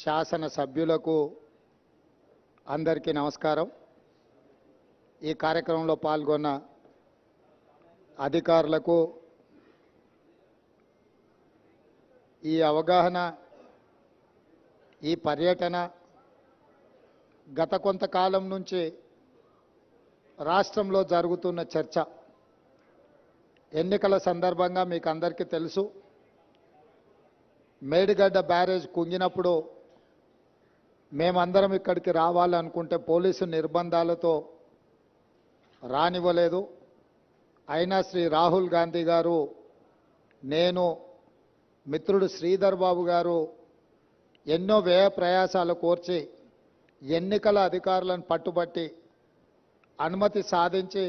శాసన సభ్యులకు అందరికీ నమస్కారం. ఈ కార్యక్రమంలో పాల్గొన్న అధికారులకు ఈ అవగాహన ఈ పర్యటన గత కొంతకాలం నుంచి రాష్ట్రంలో జరుగుతున్న చర్చ ఎన్నికల సందర్భంగా మీకు అందరికీ తెలుసు. మేడిగడ్డ బ్యారేజ్ కుంగినప్పుడు మేమందరం ఇక్కడికి రావాలనుకుంటే పోలీసు నిర్బంధాలతో రానివ్వలేదు. అయినా శ్రీ రాహుల్ గాంధీ గారు నేను మిత్రుడు శ్రీధర్ బాబు గారు ఎన్నో వ్యయ ప్రయాసాలు కోర్చి ఎన్నికల అధికారులను పట్టుబట్టి అనుమతి సాధించి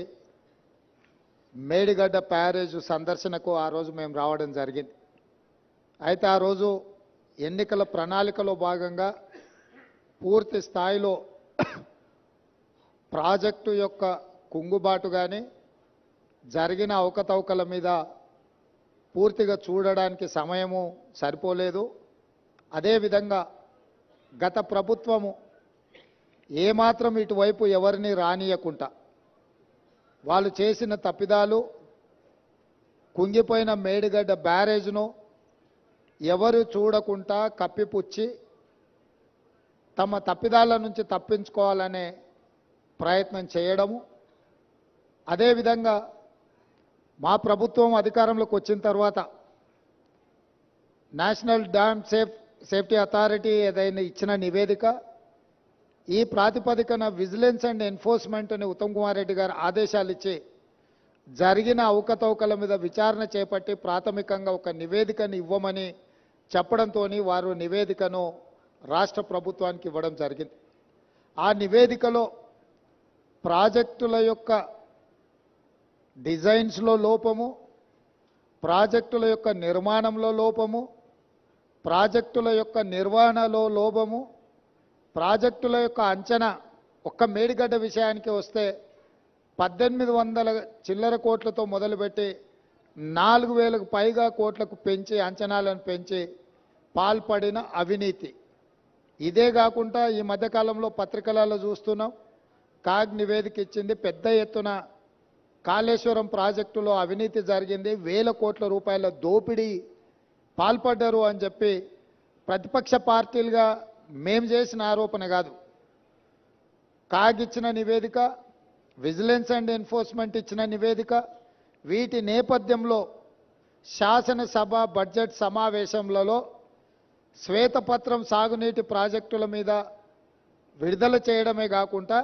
మేడిగడ్డ ప్యారేజ్ సందర్శనకు ఆ రోజు మేము రావడం జరిగింది. అయితే ఆ రోజు ఎన్నికల ప్రణాళికలో భాగంగా పూర్తి స్థాయిలో ప్రాజెక్టు యొక్క కుంగుబాటు కానీ జరిగిన అవకతవకల మీద పూర్తిగా చూడడానికి సమయము సరిపోలేదు. అదేవిధంగా గత ప్రభుత్వము ఏమాత్రం ఇటువైపు ఎవరిని రానియకుండా వాళ్ళు చేసిన తప్పిదాలు కుంగిపోయిన మేడిగడ్డ బ్యారేజ్ను ఎవరు చూడకుండా కప్పిపుచ్చి తమ తప్పిదాల నుంచి తప్పించుకోవాలనే ప్రయత్నం చేయడము. అదేవిధంగా మా ప్రభుత్వం అధికారంలోకి వచ్చిన తర్వాత national dam safe safety authority ఏదైనా ఇచ్చిన నివేదిక ఈ ప్రాతిపదికన విజిలెన్స్ అండ్ ఎన్ఫోర్స్మెంట్ అని ఉత్తమ్ కుమార్ రెడ్డి గారు ఆదేశాలు ఇచ్చి జరిగిన అవకతవకల మీద విచారణ చేపట్టి ప్రాథమికంగా ఒక నివేదికను ఇవ్వమని చెప్పడంతో వారు నివేదికను రాష్ట్ర ప్రభుత్వానికి ఇవ్వడం జరిగింది. ఆ నివేదికలో ప్రాజెక్టుల యొక్క డిజైన్స్లో లోపము ప్రాజెక్టుల యొక్క నిర్మాణంలో లోపము ప్రాజెక్టుల యొక్క నిర్వహణలో లోపము ప్రాజెక్టుల యొక్క అంచనా ఒక్క మేడిగడ్డ విషయానికి వస్తే పద్దెనిమిది వందల చిల్లర కోట్లతో మొదలుపెట్టి నాలుగు వేలకు పైగా కోట్లకు పెంచి అంచనాలను పెంచి పాల్పడిన అవినీతి. ఇదే కాకుండా ఈ మధ్యకాలంలో పత్రికలలో చూస్తున్నాం. కాగ్ నివేదిక ఇచ్చింది పెద్ద ఎత్తున కాళేశ్వరం ప్రాజెక్టులో అవినీతి జరిగింది వేల కోట్ల రూపాయల దోపిడీ పాల్పడ్డారు అని చెప్పి ప్రతిపక్ష పార్టీలుగా మేం చేసిన ఆరోపణ కాదు. కాగ్ ఇచ్చిన నివేదిక విజిలెన్స్ అండ్ ఎన్ఫోర్స్మెంట్ ఇచ్చిన నివేదిక వీటి నేపథ్యంలో శాసనసభ బడ్జెట్ సమావేశంలలో శ్వేతపత్రం సాగునీటి ప్రాజెక్టుల మీద విడుదల చేయడమే కాకుండా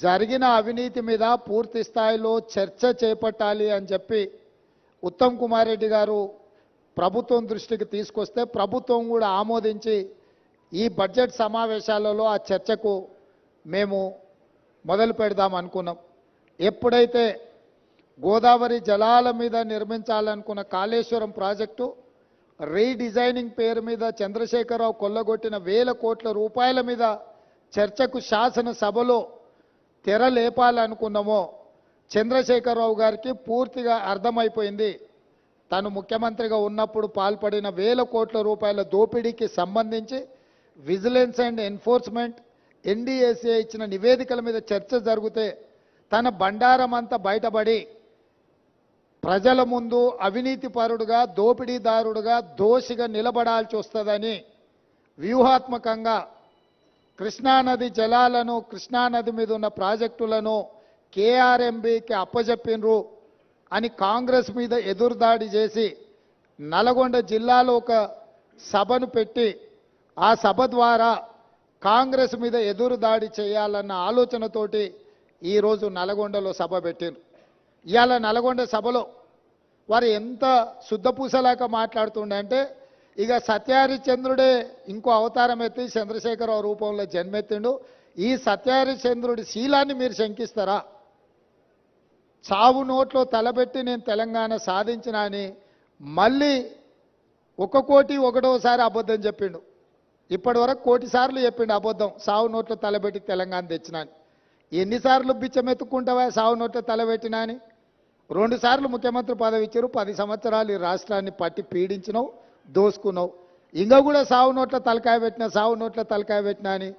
జరిగిన అవినీతి మీద పూర్తి స్థాయిలో చర్చ చేపట్టాలి అని చెప్పి ఉత్తమ్ కుమార్ రెడ్డి గారు ప్రభుత్వం దృష్టికి తీసుకొస్తే ప్రభుత్వం కూడా ఆమోదించి ఈ బడ్జెట్ సమావేశాలలో ఆ చర్చకు మేము మొదలు పెడదాం అనుకున్నాం. ఎప్పుడైతే గోదావరి జలాల మీద నిర్మించాలనుకున్న కాళేశ్వరం ప్రాజెక్టు రీడిజైనింగ్ పేరు మీద చంద్రశేఖరరావు కొల్లగొట్టిన వేల కోట్ల రూపాయల మీద చర్చకు శాసనసభలో తెర లేపాలనుకున్నామో చంద్రశేఖరరావు గారికి పూర్తిగా అర్థమైపోయింది. తను ముఖ్యమంత్రిగా ఉన్నప్పుడు పాల్పడిన వేల కోట్ల రూపాయల దోపిడీకి సంబంధించి విజిలెన్స్ అండ్ ఎన్ఫోర్స్మెంట్ ఎన్డీఏసీ ఇచ్చిన నివేదికల మీద చర్చ జరిగితే తన బండారం అంతా బయటపడి ప్రజల ముందు అవినీతిపరుడుగా దోపిడీదారుడుగా దోషిగా నిలబడాల్సి వస్తుందని వ్యూహాత్మకంగా కృష్ణానది జలాలను కృష్ణానది మీద ఉన్న ప్రాజెక్టులను కేఆర్ఎంబికి అప్పజెప్పినరు అని కాంగ్రెస్ మీద ఎదురుదాడి చేసి నల్గొండ జిల్లాలో ఒక సభను పెట్టి ఆ సభ ద్వారా కాంగ్రెస్ మీద ఎదురుదాడి చేయాలన్న ఆలోచనతోటి ఈరోజు నల్గొండలో సభ పెట్టిండ్రు ఇవాళ నల్గొండ సభలో వారు ఎంత శుద్ధపూసలాక మాట్లాడుతుండంటే ఇక సత్యహరిచంద్రుడే ఇంకో అవతారం ఎత్తి చంద్రశేఖరరావు రూపంలో జన్మెత్తిండు. ఈ సత్యహరిచంద్రుడి శీలాన్ని మీరు శంకిస్తారా? చావు నోట్లో తలబెట్టి నేను తెలంగాణ సాధించిన అని మళ్ళీ ఒక కోటి ఒకటోసారి అబద్ధం చెప్పిండు. ఇప్పటి వరకు కోటి సార్లు చెప్పిండు అబద్ధం సావు నోట్లో తలబెట్టి తెలంగాణ తెచ్చినా అని. ఎన్నిసార్లు బిచ్చమెత్తుకుంటావా సావు నోట్లో తలబెట్టినా అని? రెండుసార్లు ముఖ్యమంత్రి పదవి ఇచ్చారు. పది సంవత్సరాలు ఈ రాష్ట్రాన్ని పట్టి పీడించినావు దోసుకున్నావు. ఇంకా కూడా సావు నోట్ల తలకాయ పెట్టిన సావు నోట్ల తలకాయ పెట్టిన అని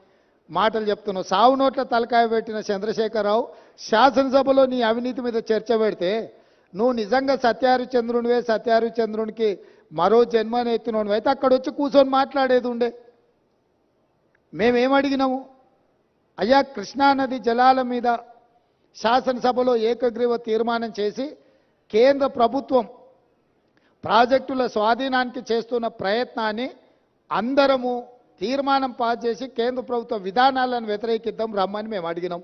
మాటలు చెప్తున్నావు. సావు నోట్ల తలకాయ పెట్టిన చంద్రశేఖరరావు శాసనసభలో నీ అవినీతి మీద చర్చ పెడితే నువ్వు నిజంగా సత్యారుచంద్రునివే సత్యారుచంద్రునికి మరో జన్మని ఎత్తినోనివి. అయితే అక్కడ వచ్చి కూర్చొని మాట్లాడేది ఉండే. మేమేం అడిగినాము? అయ్యా కృష్ణానది జలాల మీద శాసనసభలో ఏకగ్రీవ తీర్మానం చేసి కేంద్ర ప్రభుత్వం ప్రాజెక్టుల స్వాధీనానికి చేస్తున్న ప్రయత్నాన్ని అందరము తీర్మానం పాస్ చేసి కేంద్ర ప్రభుత్వ విధానాలను వ్యతిరేకిద్దాం రమ్మని మేము అడిగినాం.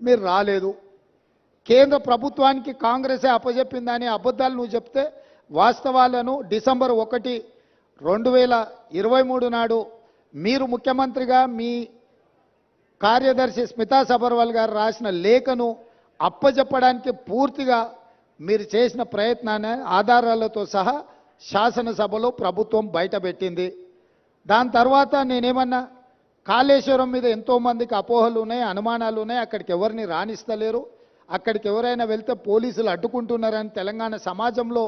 మీరు రాలేదు. కేంద్ర ప్రభుత్వానికి కాంగ్రెసే అప్పజెప్పిందని అబద్ధాలు నువ్వు చెప్తే వాస్తవాలను డిసెంబర్ ఒకటి రెండు వేల ఇరవై మూడు నాడు మీరు ముఖ్యమంత్రిగా మీ కార్యదర్శి స్మితా సబర్వాల్ గారు రాసిన లేఖను అప్పజెప్పడానికి పూర్తిగా మీరు చేసిన ప్రయత్నాన్ని ఆధారాలతో సహా శాసనసభలో ప్రభుత్వం బయటపెట్టింది. దాని తర్వాత నేనేమన్నా కాళేశ్వరం మీద ఎంతోమందికి అపోహలు ఉన్నాయి అనుమానాలు ఉన్నాయి అక్కడికి ఎవరిని రాణిస్తలేరు? అక్కడికి ఎవరైనా వెళ్తే పోలీసులు అడ్డుకుంటున్నారని తెలంగాణ సమాజంలో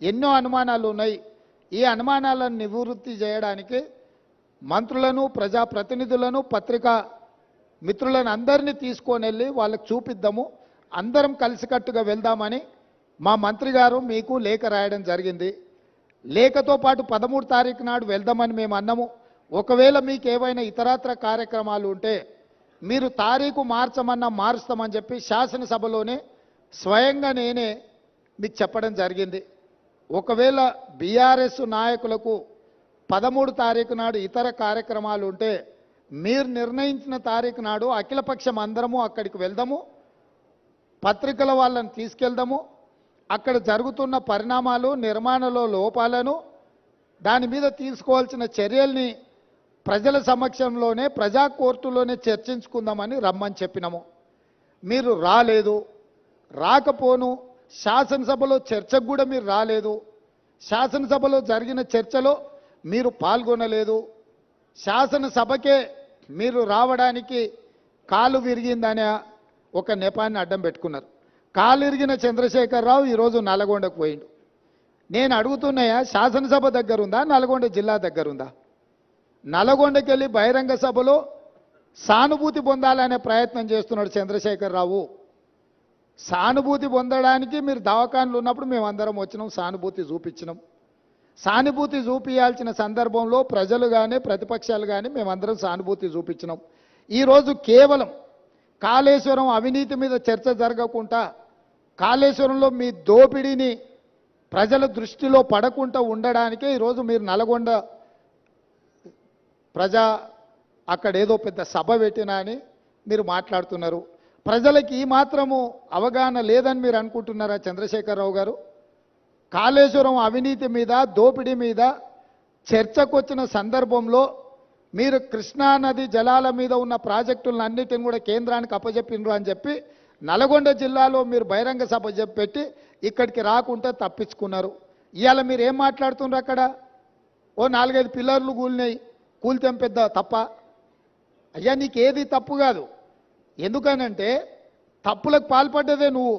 ఎన్నో అనుమానాలు ఉన్నాయి. ఈ అనుమానాలను నివృత్తి చేయడానికి మంత్రులను ప్రజాప్రతినిధులను పత్రికా మిత్రులను అందరినీ తీసుకొని వెళ్ళి వాళ్ళకి చూపిద్దాము. అందరం కలిసికట్టుగా వెళ్దామని మా మంత్రి గారు మీకు లేఖ రాయడం జరిగింది. లేఖతో పాటు పదమూడు తారీఖు నాడు వెళ్దామని మేము అన్నాము. ఒకవేళ మీకు ఏవైనా ఇతరత్ర కార్యక్రమాలు ఉంటే మీరు తారీఖు మార్చమన్నా మారుస్తామని చెప్పి శాసనసభలోనే స్వయంగా నేనే మీకు చెప్పడం జరిగింది. ఒకవేళ బీఆర్ఎస్ నాయకులకు పదమూడు తారీఖు నాడు ఇతర కార్యక్రమాలు ఉంటే మీరు నిర్ణయించిన తారీఖు నాడు అఖిలపక్షం అందరము అక్కడికి వెళ్దాము పత్రికల వాళ్ళని తీసుకెళ్దాము అక్కడ జరుగుతున్న పరిణామాలు నిర్మాణంలో లోపాలను దాని మీద తీసుకోవాల్సిన చర్యల్ని ప్రజల సమక్షంలోనే ప్రజా కోర్టులోనే చర్చించుకుందామని రమ్మని చెప్పినాము. మీరు రాలేదు రాకపోను శాసనసభలో చర్చకు కూడా మీరు రాలేదు శాసనసభలో జరిగిన చర్చలో మీరు పాల్గొనలేదు శాసనసభకే మీరు రావడానికి కాలు విరిగిందనే ఒక నెపాన్ని అడ్డం పెట్టుకున్నారు. కాలు విరిగిన చంద్రశేఖరరావు ఈరోజు నల్గొండకు పోయిండు. నేను అడుగుతున్నాయా శాసనసభ దగ్గర ఉందా నల్గొండ జిల్లా దగ్గర ఉందా నల్గొండకి వెళ్ళి బహిరంగ సభలో సానుభూతి పొందాలనే ప్రయత్నం చేస్తున్నాడు చంద్రశేఖరరావు. సానుభూతి పొందడానికి మీరు దవాఖాన్లు ఉన్నప్పుడు మేము అందరం వచ్చినాం సానుభూతి చూపించినాం. సానుభూతి చూపించాల్సిన సందర్భంలో ప్రజలు కానీ ప్రతిపక్షాలు కానీ మేమందరం సానుభూతి చూపించినాం. ఈరోజు కేవలం కాళేశ్వరం అవినీతి మీద చర్చ జరగకుండా కాళేశ్వరంలో మీ దోపిడీని ప్రజల దృష్టిలో పడకుండా ఉండడానికే ఈరోజు మీరు నల్గొండ ప్రజా అక్కడ ఏదో పెద్ద సభ పెట్టినా అని మీరు మాట్లాడుతున్నారు. ప్రజలకి ఈ మాత్రము అవగాహన లేదని మీరు అనుకుంటున్నారా చంద్రశేఖరరావు గారు? కాళేశ్వరం అవినీతి మీద దోపిడీ మీద చర్చకొచ్చిన సందర్భంలో మీరు కృష్ణానది జలాల మీద ఉన్న ప్రాజెక్టులను అన్నిటిని కూడా కేంద్రానికి అప్పజెప్పిండ్రు అని చెప్పి నల్గొండ జిల్లాలో మీరు బహిరంగ సభ చెప్పి పెట్టి ఇక్కడికి రాకుండా తప్పించుకున్నారు. ఇవాళ మీరు ఏం మాట్లాడుతున్నారు అక్కడ? ఓ నాలుగైదు పిల్లర్లు కూలినాయి. కూలితే పెద్ద తప్ప. అయ్యా నీకేది తప్పు కాదు. ఎందుకనంటే తప్పులకు పాల్పడ్డదే నువ్వు.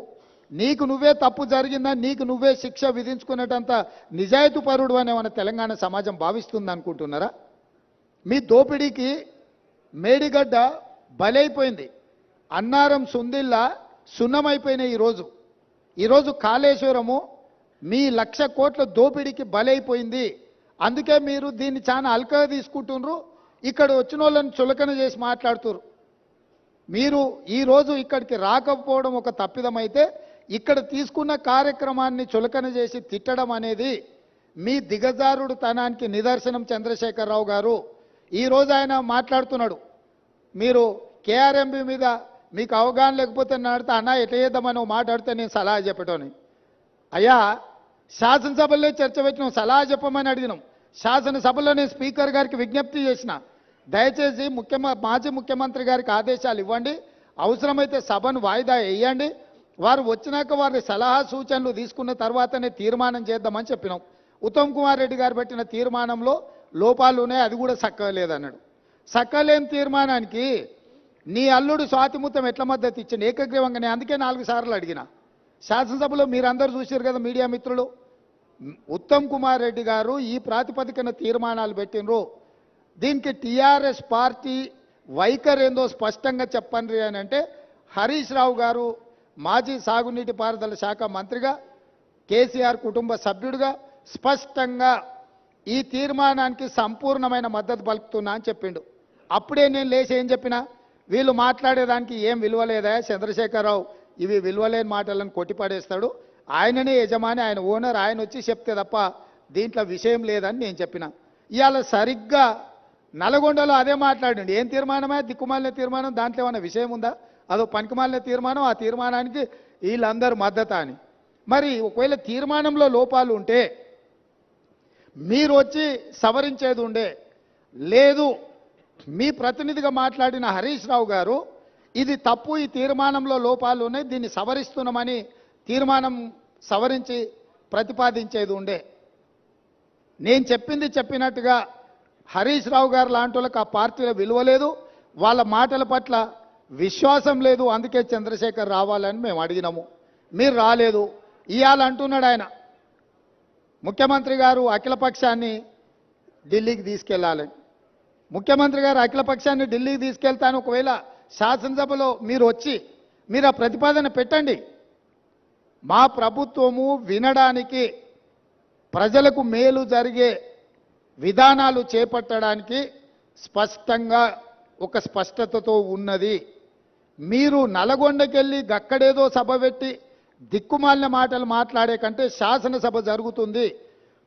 నీకు నువ్వే తప్పు జరిగిందా నీకు నువ్వే శిక్ష విధించుకునేటంత నిజాయితీ పరుడు అనే మన తెలంగాణ సమాజం భావిస్తుంది అనుకుంటున్నారా? మీ దోపిడీకి మేడిగడ్డ బలైపోయింది. అన్నారం సుందిల్లా సున్నమైపోయినాయి ఈరోజు. ఈరోజు కాళేశ్వరము మీ లక్ష కోట్ల దోపిడీకి బలైపోయింది. అందుకే మీరు దీన్ని చాలా అల్కగా తీసుకుంటున్నారు ఇక్కడ వచ్చిన వాళ్ళని చులకన చేసి మాట్లాడుతున్నారు మీరు ఈరోజు ఇక్కడికి రాకపోవడం ఒక తప్పిదమైతే ఇక్కడ తీసుకున్న కార్యక్రమాన్ని చులకన చేసి తిట్టడం అనేది మీ దిగజారుడు తనానికి నిదర్శనం చంద్రశేఖరరావు గారు. ఈరోజు ఆయన మాట్లాడుతున్నాడు. మీరు కేఆర్ఎంబి మీద మీకు అవగాహన లేకపోతే నడితే అన్న ఎట్లా చేద్దామని మాట్లాడితే నేను సలహా చెప్పటోని. అయ్యా శాసనసభలో చర్చ పెట్టినాం సలహా చెప్పమని అడిగినాం. శాసనసభలో నేను స్పీకర్ గారికి విజ్ఞప్తి చేసిన దయచేసి ముఖ్యమ మాజీ ముఖ్యమంత్రి గారికి ఆదేశాలు ఇవ్వండి. అవసరమైతే సభను వాయిదా వేయండి. వారు వచ్చినాక వారి సలహా సూచనలు తీసుకున్న తర్వాతనే తీర్మానం చేద్దామని చెప్పినాం. ఉత్తమ్ కుమార్ రెడ్డి గారు పెట్టిన తీర్మానంలో లోపాలు ఉన్నాయి అది కూడా సక్కలేదన్నాడు. సక్కలేని తీర్మానానికి నీ అల్లుడు స్వాతిముత్తం ఎట్ల మద్దతు ఇచ్చింది ఏకగ్రీవంగా నేను అందుకే నాలుగు సార్లు అడిగిన. శాసనసభలో మీరందరూ చూశారు కదా మీడియా మిత్రులు. ఉత్తమ్ కుమార్ రెడ్డి గారు ఈ ప్రాతిపదికన తీర్మానాలు పెట్టినరు దీనికి టీఆర్ఎస్ పార్టీ వైఖరి ఏందో స్పష్టంగా చెప్పండి అని అంటే హరీష్ రావు గారు మాజీ సాగునీటి పారుదల శాఖ మంత్రిగా కేసీఆర్ కుటుంబ సభ్యుడిగా స్పష్టంగా ఈ తీర్మానానికి సంపూర్ణమైన మద్దతు పలుకుతున్నా అని చెప్పిండు. అప్పుడే నేను లేచి ఏం చెప్పినా? వీళ్ళు మాట్లాడేదానికి ఏం విలువలేదా చంద్రశేఖరరావు? ఇవి విలువలేని మాటలను కొట్టిపడేస్తాడు. ఆయననే యజమాని ఆయన ఓనర్ ఆయన వచ్చి చెప్తే తప్ప దీంట్లో విషయం లేదని నేను చెప్పిన. ఇవాళ సరిగ్గా నల్గొండలో అదే మాట్లాడండి. ఏం తీర్మానమే? దిక్కుమాలిన తీర్మానం? దాంట్లో ఏమైనా విషయం ఉందా? అదో పనికిమాలిన తీర్మానం ఆ తీర్మానానికి వీళ్ళందరూ మద్దతు అని. మరి ఒకవేళ తీర్మానంలో లోపాలు ఉంటే మీరు వచ్చి సవరించేది ఉండే లేదు మీ ప్రతినిధిగా మాట్లాడిన హరీష్ రావు గారు ఇది తప్పు ఈ తీర్మానంలో లోపాలు ఉన్నాయి దీన్ని సవరిస్తున్నామని తీర్మానం సవరించి ప్రతిపాదించేది ఉండే. నేను చెప్పింది చెప్పినట్టుగా హరీష్ రావు గారు లాంటి వాళ్ళకి ఆ పార్టీలో విలువ లేదు వాళ్ళ మాటల పట్ల విశ్వాసం లేదు అందుకే చంద్రశేఖర్ రావాలని మేము అడిగినాము. మీరు రాలేదు. ఇవాళ అంటున్నాడు ఆయన. ముఖ్యమంత్రి గారు అఖిలపక్షాన్ని ఢిల్లీకి తీసుకెళ్ళాలని ముఖ్యమంత్రి గారు అఖిలపక్షాన్ని ఢిల్లీకి తీసుకెళ్తాను. ఒకవేళ శాసనసభలో మీరు వచ్చి మీరు ఆ ప్రతిపాదన పెట్టండి. మా ప్రభుత్వము వినడానికి ప్రజలకు మేలు జరిగే విధానాలు చేపట్టడానికి స్పష్టంగా ఒక స్పష్టతతో ఉన్నది. మీరు నల్గొండకెళ్ళి గక్కడేదో సభ పెట్టి దిక్కుమాలిన మాటలు మాట్లాడే కంటే శాసనసభ జరుగుతుంది.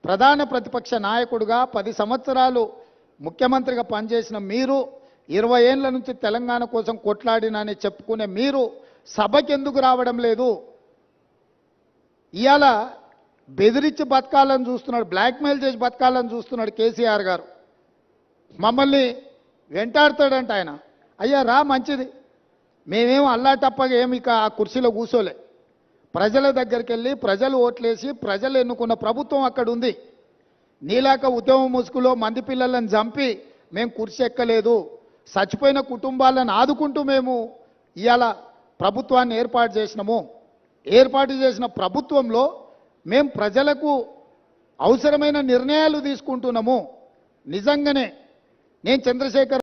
ప్రధాన ప్రతిపక్ష నాయకుడుగా పది సంవత్సరాలు ముఖ్యమంత్రిగా పనిచేసిన మీరు ఇరవై ఏళ్ళ నుంచి తెలంగాణ కోసం కొట్లాడినని చెప్పుకునే మీరు సభకి ఎందుకు రావడం లేదు? ఇవాళ బెదిరించి బతకాలని చూస్తున్నాడు బ్లాక్మెయిల్ చేసి బతకాలని చూస్తున్నాడు కేసీఆర్ గారు. మమ్మల్ని వెంటాడుతాడంట ఆయన. అయ్యా రా మంచిది. మేమేం తప్ప ఏమి ఇక ఆ కుర్చీలో కూర్చోలే. ప్రజల దగ్గరికి వెళ్ళి ప్రజలు ఓట్లేసి ప్రజలు ఎన్నుకున్న ప్రభుత్వం అక్కడ ఉంది. నీలాక ఉద్యమ ముసుగులో మంది పిల్లలను చంపి మేము కుర్చీ ఎక్కలేదు. చచ్చిపోయిన కుటుంబాలను ఆదుకుంటూ మేము ఇవాళ ప్రభుత్వాన్ని ఏర్పాటు చేసినాము. ఏర్పాటు చేసిన ప్రభుత్వంలో మేము ప్రజలకు అవసరమైన నిర్ణయాలు తీసుకుంటున్నాము. నిజంగానే నేను చంద్రశేఖర్